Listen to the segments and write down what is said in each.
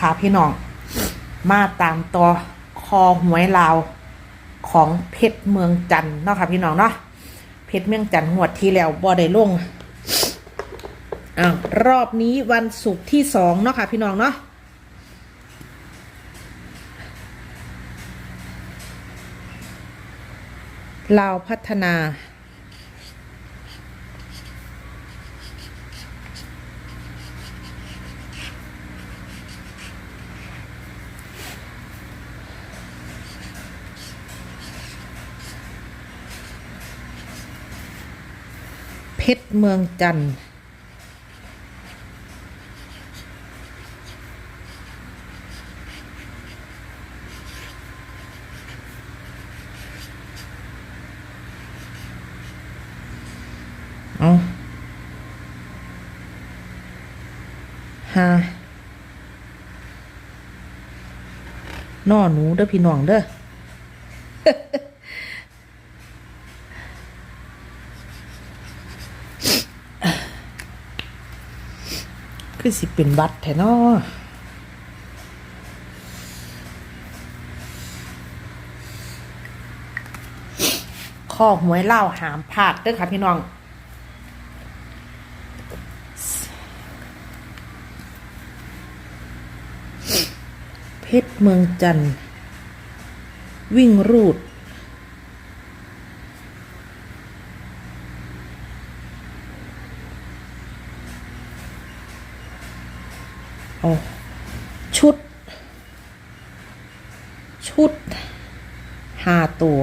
ค่ะพี่น้อง มาตามต่อคอหวยลาวของเพชรเมืองจันน์เนาะค่ะพี่น้องเนาะเพชรเมืองจันหวดที่แล้วบ่ได้ลงอ้าวรอบนี้วันศุกร์ที่สองเนาะค่ะพี่น้องเนาะลาวพัฒนา ชรเมืองจันทน์เอาฮาน่อหนูเด้อพี่น้องเด้อ คือสิเป็นวัดแท้นาะข้อหวยเล่าหามพลาดเด้อค่ะพี่น้องเพชรเมืองจันทน์วิ่งรูด เอา ชุด ชุดห้าตัว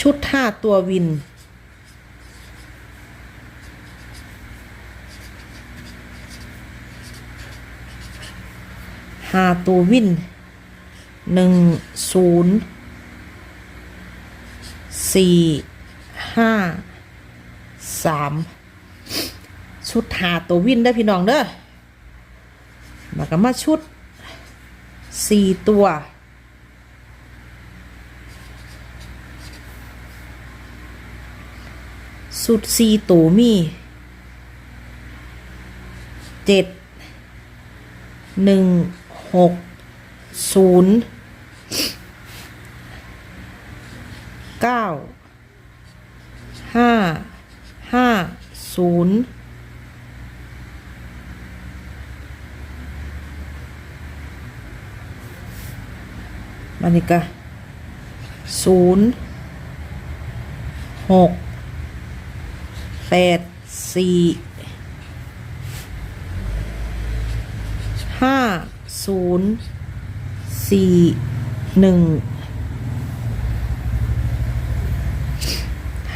ชุดห้าตัววินห้าตัววินหนึ่งศูนย์สี่ห้าสามชุดหาตัววินได้พี่น้องเด้อ แล้วก็มาชุดสี่ตัว สุดสี่ตัวมีเจ็ดหนึ่งหกศูนย์เก้าห้าห้าศูนย์ มันนี่ก็ศูนย์หกแปดสี่ห้าศูนย์สี่หนึ่ง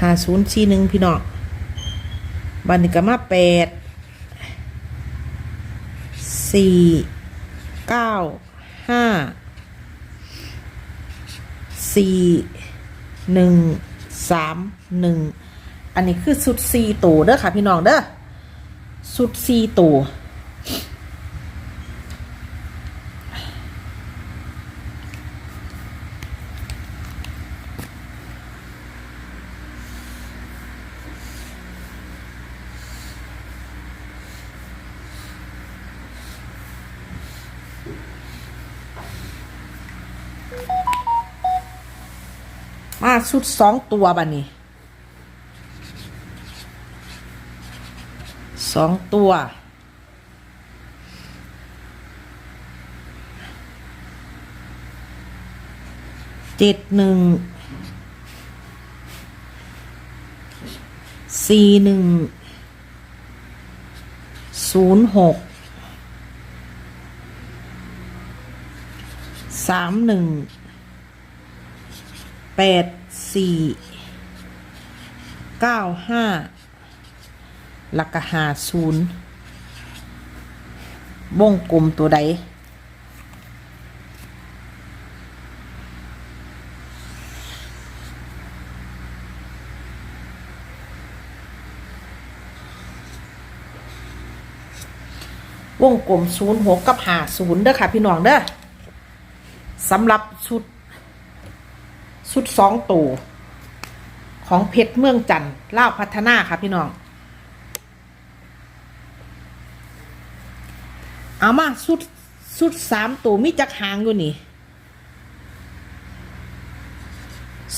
หาศูนย์สี่หนึ่งพี่น้องบันนี้ก็มาแปดสี่เก้าห้า สี่หนึ่งสามหนึ่งอันนี้คือสุดสี่ตัวเด้อค่ะพี่น้องเด้อสุดสี่ตัว มาสุดสองตัวบันนี้สองตัว เจ็ดหนึ่ง สี่หนึ่ง ศูนย์หก สามหนึ่ง แปด สี่เก้าห้าหลักหาศูนย์วงกลมตัวใด วงกลมศูนย์หกกับหาศูนย์เด้อค่ะ พี่น้องเด้อสำหรับชุด ชุดสองตัวของเพชรเมืองจันทร์ล่าวพัฒนาค่ะพี่น้อง เอามาชุดสุดสามตัวมีจักหางอยู่นี่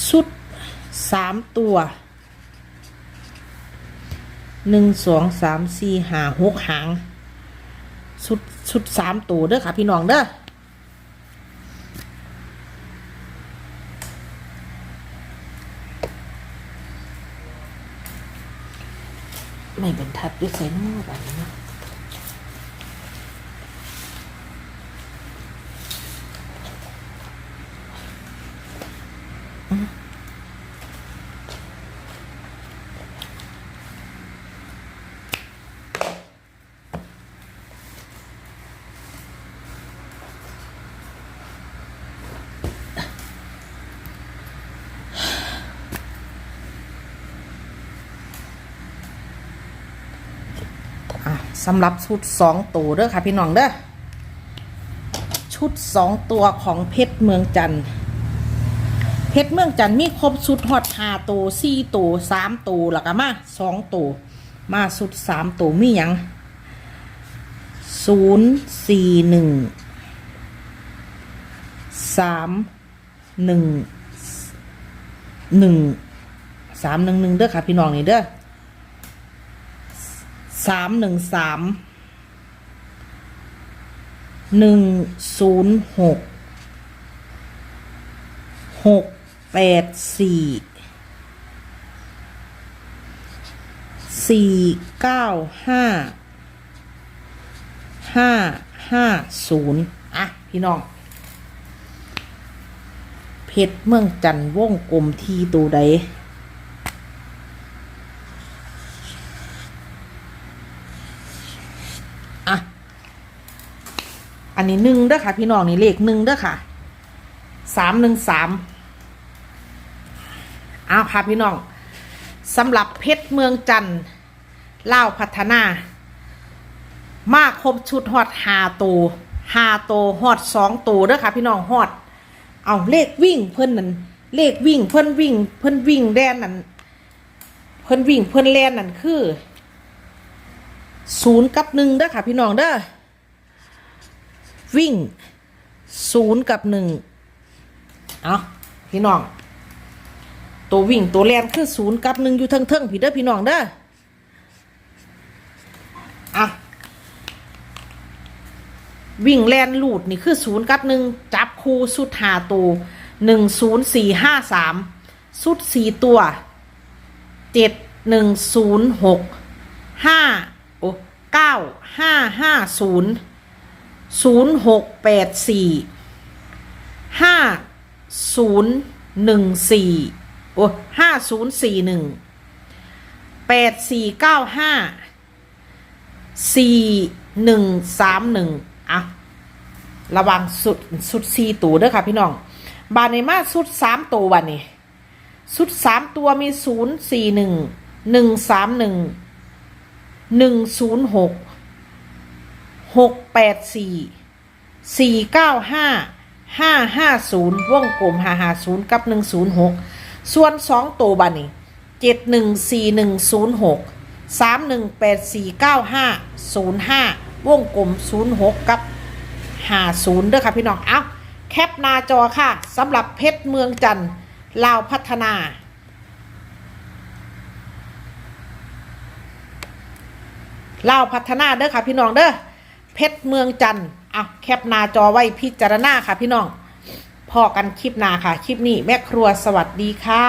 สุดสามตัวหนึ่งสองสามสี่ห้าหกหาง สุดสุดสามตัวเด้อค่ะพี่น้องเด้อ ไม่เป็นทัดด้วยใส่น้ำแบบนี้ สำหรับชุดสองตัวเด้อค่ะพี่น้องเด้อชุดสองตัวของเพชรเมืองจันทร์เพชรเมืองจันทร์มีครบชุดฮอดหาตัวสี่ตัวสามตัวแล้วก็มาสองตัวมาชุดสามตัวมีหยังศูนย์สี่หนึ่งสามหนึ่งหนึ่งสามหนึ่งหนึ่งเด้อค่ะพี่น้องนี่เด้อ สามหนึ่งสามหนึ่งศูนย์หกหกแปดสี่สี่เก้าห้าห้าห้าศูนย์อะ พี่น้อง เพชรเมืองจันทร์วงกลมที่ตัวใด อะ อั นี้หนึ่งเด้อค่ะ พี่น้องนี่เลขหนึ่งเด้อค่ะสามหนึ่งสามเอาค่ะพี่น้องสำหรับเพชรเมืองจันทร์เล่าพัฒนา มาครบชุดฮอดหาตูหาโตวฮอดสองตัวเด้อค่ะ พี่น้องฮอด เอาเลขวิ่งเพิ่อนนั่นเลขวิ่งเพิ่อนวิ่ง เพิ่อนวิ่งแดนนั่นเพิ่อนวิ่งเพิ่อนแลนนั่นคือศูนย์กับหนึ่งเด้อค่ะ พี่น้องเด้อ วิ่งศูนย์กับหนึ่งเอาพี่น้อง ตัววิ่งตัวแลนคือศูนย์กับหนึ่งอยู่เทิงๆพี่เด้อพี่น้องเด้ออะวิ่งแลนลูดนี่คือศูนย์กับหนึ่งจับคู่สุดหาตัวหนึ่งศูนย์สี่ห้าสามสุดสี่ตัวเจ็ดหนึ่งศูนย์หกห้าโอ้เก้าห้าห้าศูนย์ ศูนย์หกแปดสี่ห้าศูนย์หนึ่งสี่โอ้ห้าศูนย์สี่หนึ่งแปดสี่เก้าห้าสี่หนึ่งสามหนึ่งอะระวังสุดสุดสี่ตัวเด้อค่ะพี่น้อง บานในมาสุดสามตัววันนี้สุดสามตัวมีศูนย์สี่หนึ่งหนึ่งสามหนึ่งหนึ่งศูนย์หก หกแปดสี่สี่เก้าห้าห้าห้าศูนย์วงกลมห้าห้าศูนย์กับหนึ่งศูนย์หกส่วนสองตัวบันนี้เจ็ดหนึ่งสี่หนึ่งศูนย์หกสามหนึ่งแปดสี่เก้าห้าศูนย์ห้าวงกลมศูนย์หกกับห้าศูนย์เด้อค่ะพี่น้องเอาแคปหน้าจอค่ะสำหรับเพชรเมืองจันทร์ลาวพัฒนาลาวพัฒนาเด้อค่ะพี่น้องเด้อ เพชรเมืองจันทร์อะแคปหน้าจอไว้พิจารณาค่ะพี่น้องพอกันคลิปหน้าค่ะ คลิปนี้แม่ครัวสวัสดีค่ะ